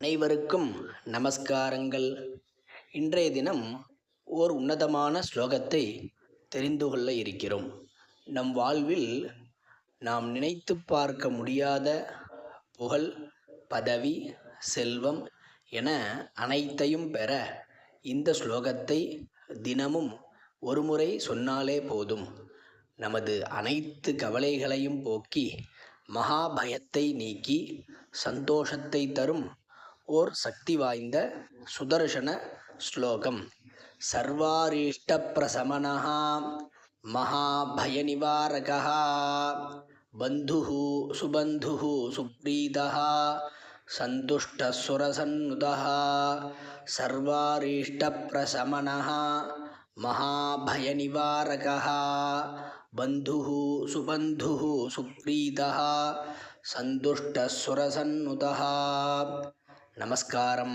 அனைவருக்கும் நமஸ்காரங்கள். இன்றைய தினம் ஓர் உன்னதமான ஸ்லோகத்தை தெரிந்து கொள்ள இருக்கிறோம். நம் வாழ்வில் நாம் நினைத்து பார்க்க முடியாத புகழ் பதவி செல்வம் என அனைத்தையும் பெற இந்த ஸ்லோகத்தை தினமும் ஒருமுறை சொன்னாலே போதும். நமது அனைத்து கவலைகளையும் போக்கி மகா பயத்தை நீக்கி சந்தோஷத்தை தரும் ஓர் சக்தி வாய்ந்த சுதர்சன ஸ்லோகம் சர்வாரீஷ்டப்பிரசமனः महाभयनिवारकः बन्धुः सुबन्धुः सुप्रीतः सन्तुष्टः सुरसन्नुतः सर्वारीष्टप्रशमनः महाभयनिवारकः बन्धुः सुबन्धुः सुप्रीतः सन्तुष्टः सुरसन्नुतः నమస్కారం.